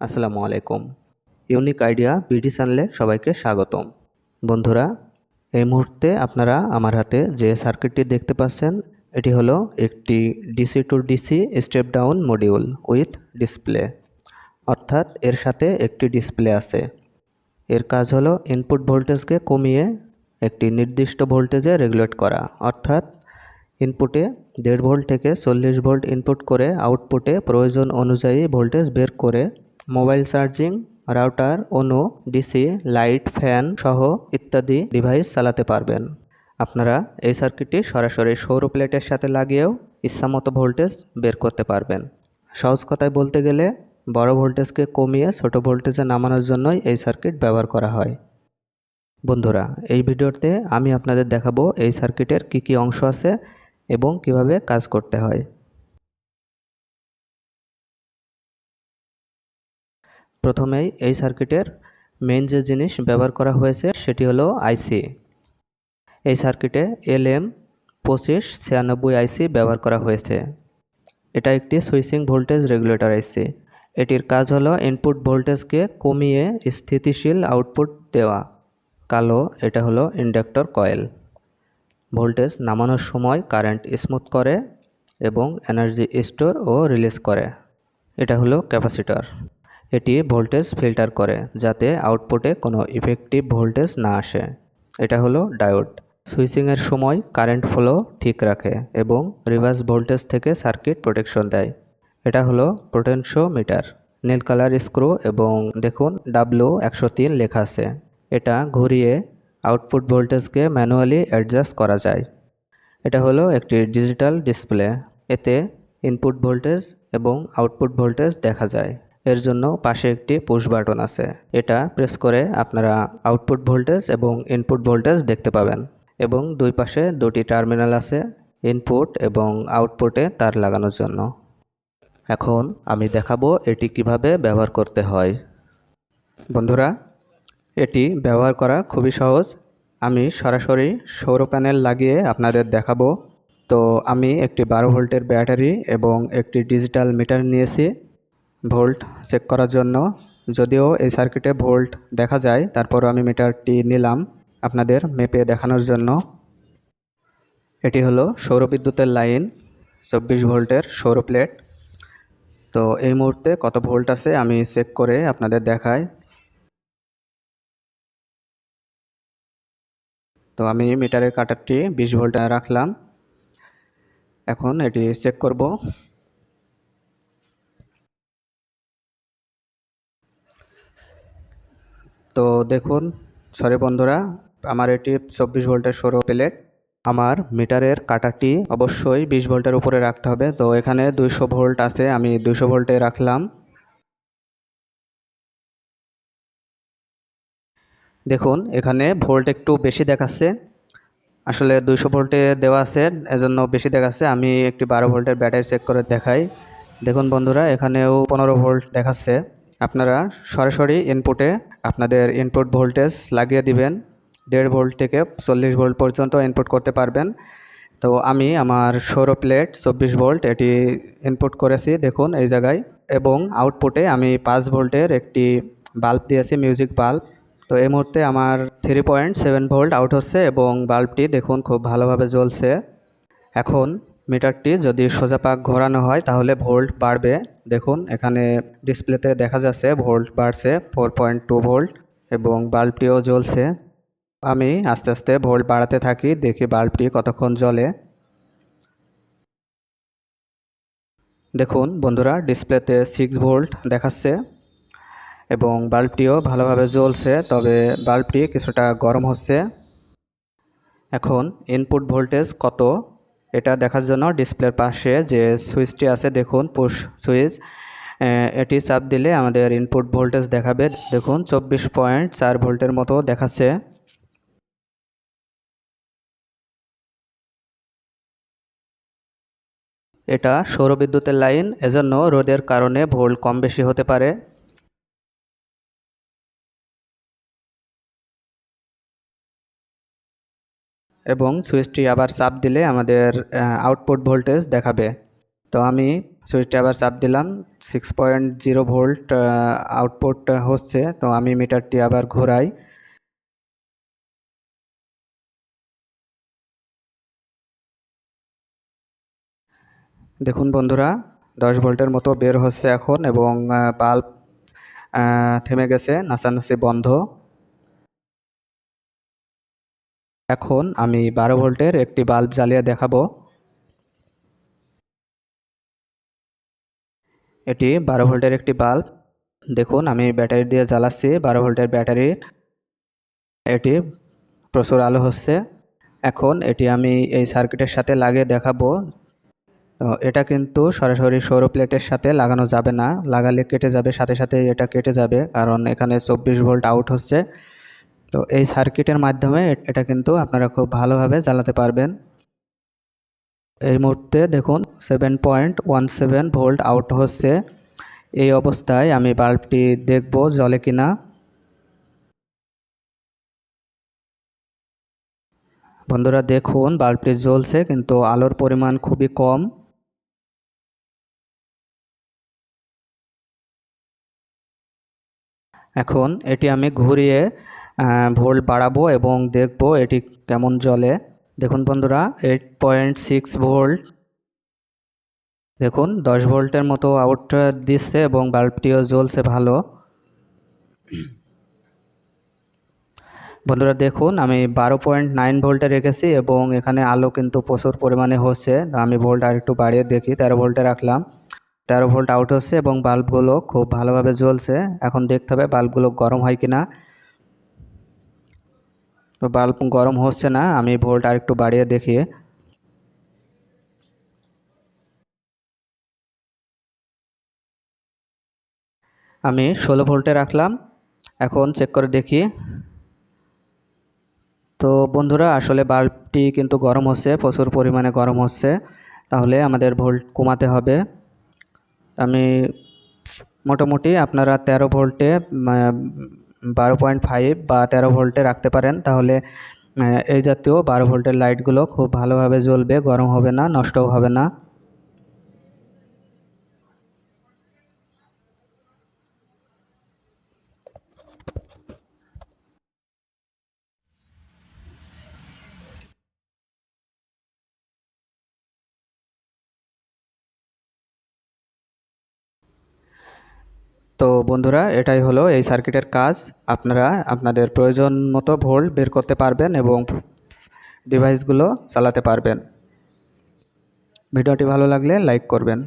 আসসালামু আলাইকুম। Unique idea BD চ্যানেলে সবাইকে স্বাগতম। বন্ধুরা, এই মুহূর্তে আপনারা আমার হাতে যে সার্কিটটি দেখতে পাচ্ছেন, এটি হলো একটি DC to DC step down module with display অর্থাৎ এর সাথে একটি ডিসপ্লে আছে। এর কাজ হলো ইনপুট ভোল্টেজকে কমিয়ে একটি নির্দিষ্ট ভোল্টেজে রেগুলেট করা। অর্থাৎ ইনপুটে দেড় ভোল্ট থেকে চল্লিশ ভোল্ট ইনপুট করে আউটপুটে প্রয়োজন অনুযায়ী ভোল্টেজ বের করে মোবাইল চার্জিং, রাউটার, অনু, ডিসি, লাইট, ফ্যান সহ ইত্যাদি ডিভাইস চালাতে পারবেন। আপনারা এই সার্কিটটি সরাসরি সৌর প্লেটের সাথে লাগিয়েও ইচ্ছামতো ভোল্টেজ বের করতে পারবেন। সহজ কথায় বলতে গেলে, বড় ভোল্টেজকে কমিয়ে ছোট ভোল্টেজে নামানোর জন্যই এই সার্কিট ব্যবহার করা হয়। বন্ধুরা, এই ভিডিওতে আমি আপনাদের দেখাবো এই সার্কিটের কি কি অংশ আছে এবং কীভাবে কাজ করতে হয়। প্রথমেই এই সার্কিটের মেন যে জিনিস ব্যবহার করা হয়েছে সেটি হলো আইসি এই সার্কিটে এল এম পঁচিশ ছিয়ানব্বই আইসি ব্যবহার করা হয়েছে। এটা একটি সুইচিং ভোল্টেজ রেগুলেটর আইসি এটির কাজ হলো ইনপুট ভোল্টেজকে কমিয়ে স্থিতিশীল আউটপুট দেওয়া। কালো, এটা হলো ইন্ডাক্টর কয়েল ভোল্টেজ নামানোর সময় কারেন্ট স্মুথ করে এবং এনার্জি স্টোর ও রিলিজ করে। এটা হলো ক্যাপাসিটর এটি ভোল্টেজ ফিল্টার করে, যাতে আউটপুটে কোনো ইফেক্টিভ ভোল্টেজ না আসে। এটা হলো ডায়োড। সুইচিংয়ের সময় কারেন্ট ফ্লো ঠিক রাখে এবং রিভার্স ভোল্টেজ থেকে সার্কিট প্রোটেকশন দেয়। এটা হলো পোটেনশিওমিটার নীল কালার স্ক্রু এবং দেখুন ডাব্লু একশো তিন লেখা আছে। এটা ঘুরিয়ে আউটপুট ভোল্টেজকে ম্যানুয়ালি অ্যাডজাস্ট করা যায়। এটা হলো একটি ডিজিটাল ডিসপ্লে এতে ইনপুট ভোল্টেজ এবং আউটপুট ভোল্টেজ দেখা যায়। এর জন্য পাশে একটি পুশ বাটন আছে। এটা প্রেস করে আপনারা আউটপুট ভোল্টেজ এবং ইনপুট ভোল্টেজ দেখতে পাবেন এবং দুই পাশে দুটি টার্মিনাল আছে ইনপুট এবং আউটপুটে তার লাগানোর জন্য। এখন আমি দেখাবো এটি কীভাবে ব্যবহার করতে হয়। বন্ধুরা, এটি ব্যবহার করা খুবই সহজ। আমি সরাসরি সৌর প্যানেল লাগিয়ে আপনাদের দেখাবো। তো আমি একটি বারো ভোল্টের ব্যাটারি এবং একটি ডিজিটাল মিটার নিয়েছি। ভোল্ট চেক করার জন্য। যদিও এই সার্কিটে ভোল্ট দেখা যায়, তারপরও আমি মিটারটি নিলাম আপনাদের মেপে দেখানোর জন্য। এটি হলো সৌর বিদ্যুতের লাইন, চব্বিশ ভোল্টের সৌর প্লেট। তো এই মুহূর্তে কত ভোল্ট আছে আমি চেক করে আপনাদের দেখাই। তো আমি মিটারের কাটারটি বিশ ভোল্টে রাখলাম। এখন এটি চেক করব। তো দেখুন সরি বন্ধুরা, আমার এটি চব্বিশ ভোল্টের সৌর প্লেট। আমার মিটারের কাটারটি অবশ্যই বিশ ভোল্টের উপরে রাখতে হবে। তো এখানে দুইশো ভোল্ট আছে, আমি দুইশো ভোল্টে রাখলাম। দেখুন, এখানে ভোল্ট একটু বেশি দেখাচ্ছে। আসলে দুইশো ভোল্টে দেওয়া আছে, এজন্য বেশি দেখাচ্ছে। আমি একটি বারো ভোল্টের ব্যাটারি চেক করে দেখাই। দেখুন বন্ধুরা, এখানেও পনেরো ভোল্ট দেখাচ্ছে। আপনারা সরাসরি ইনপুটে আপনাদের ইনপুট ভোল্টেজ লাগিয়ে দিবেন, দেড় ভোল্ট থেকে চল্লিশ ভোল্ট পর্যন্ত ইনপুট করতে পারবেন। তো আমি আমার সৌর প্লেট চব্বিশ ভোল্ট এটি ইনপুট করেছি, দেখুন এই জায়গায়। এবং আউটপুটে আমি পাঁচ ভোল্টের একটি বাল্ব দিয়েছি মিউজিক বাল্ব তো এই মুহূর্তে আমার three point seven volt out হচ্ছে এবং বাল্বটি দেখুন খুব ভালোভাবে জ্বলছে। এখন মিটারটি যদি সোজা পাক ঘোরানো হয়, তাহলে ভোল্ট বাড়বে। দেখুন, এখানে ডিসপ্লেতে দেখা যাচ্ছে ভোল্ট বাড়ছে ফোর পয়েন্ট টু ভোল্ট, এবং বাল্বটিও জ্বলছে। আমি আস্তে আস্তে ভোল্ট বাড়াতে থাকি, দেখি বাল্বটি কতক্ষণ জ্বলে। দেখুন, বন্ধুরা, ডিসপ্লেতে সিক্স ভোল্ট দেখাচ্ছে, এবং বাল্বটিও ভালোভাবে জ্বলছে, তবে বাল্বটি কিছুটা গরম হচ্ছে। এখন ইনপুট ভোল্টেজ কত? এটা দেখার জন্য ডিসপ্লের পাশে যে সুইচটি আছে, দেখুন পুশ সুইচ এটি চাপ দিলে আমাদের ইনপুট ভোল্টেজ দেখাবে। দেখুন চব্বিশ পয়েন্ট চার ভোল্টের মতো দেখাচ্ছে। এটা সৌরবিদ্যুতের লাইন, এজন্য রোদের কারণে ভোল্ট কম বেশি হতে পারে। এবং সুইচটি আবার চাপ দিলে আমাদের আউটপুট ভোল্টেজ দেখাবে। তো আমি সুইচটি আবার চাপ দিলাম six point zero volt output হচ্ছে, তো আমি মিটারটি আবার ঘোরাই। দেখুন বন্ধুরা, দশ ভোল্টের মতো বের হচ্ছে এখন এবং বাল্ব থেমে গেছে, নাচানাচি বন্ধ। এখন আমি বারো ভোল্টের একটি বাল্ব জ্বালিয়ে দেখাবো। এটি বারো ভোল্টের একটি বাল্ব। দেখুন, আমি ব্যাটারি দিয়ে জ্বালাচ্ছি, বারো ভোল্টের ব্যাটারি। এটি প্রচুর আলো হচ্ছে। এখন এটি আমি এই সার্কিটের সাথে লাগিয়ে দেখাবো। এটা কিন্তু সরাসরি সৌর প্লেটের সাথে লাগানো যাবে না। লাগালে কেটে যাবে, সাথে সাথে এটা কেটে যাবে, কারণ এখানে চব্বিশ ভোল্ট আউট হচ্ছে। তো এই সার্কিটের মাধ্যমে এটা কিন্তু আপনারা খুব ভালোভাবে জ্বালাতে পারবেন। এই মুহূর্তে দেখুন seven point one seven volt out হচ্ছে। এই অবস্থায় আমি বাল্বটি দেখব জলে কিনা। বন্ধুরা দেখুন, বাল্বটি জ্বলছে কিন্তু আলোর পরিমাণ খুবই কম। এখন এটি আমি ঘুরিয়ে ভোল্ট বাড়াবো এবং দেখব এটি কেমন জ্বলে। দেখুন বন্ধুরা এইট পয়েন্ট সিক্স ভোল্ট দেখুন, দশ ভোল্টের মতো আউট দিচ্ছে এবং বাল্বটিও জ্বলছে ভালো। বন্ধুরা, দেখুন, আমি বারো পয়েন্ট নাইন ভোল্টে রেখেছি এবং এখানে আলো কিন্তু প্রচুর পরিমাণে হচ্ছে। আমি ভোল্ট আর একটু বাড়িয়ে দেখি, তেরো ভোল্টে রাখলাম। তেরো ভোল্ট আউট হচ্ছে এবং বাল্বগুলো খুব ভালোভাবে জ্বলছে। এখন দেখতে হবে বাল্বগুলো গরম হয় কিনা। তো বাল্ব গরম হচ্ছে না, আমি ভোল্ট আর একটু বাড়িয়ে দেখি। আমি ষোলো ভোল্টে রাখলাম, এখন চেক করে দেখি। তো বন্ধুরা, আসলে বাল্বটি কিন্তু গরম হচ্ছে, প্রচুর পরিমাণে গরম হচ্ছে, তাহলে আমাদের ভোল্ট কমাতে হবে। আমি মোটামুটি আপনারা তেরো ভোল্টে বারো পয়েন্ট ফাইভ বা তেরো ভোল্টে রাখতে পারেন, তাহলে এই জাতীয় বারো ভোল্টের লাইটগুলো খুব ভালোভাবে জ্বলবে, গরম হবে না, নষ্টও হবে না। তো বন্ধুরা, এটাই হলো এই সার্কিটের কাজ। আপনারা আপনাদের প্রয়োজন মতো ভোল্ট বের করতে পারবেন এবং ডিভাইসগুলো চালাতে পারবেন। ভিডিওটি ভালো লাগলে লাইক করবেন।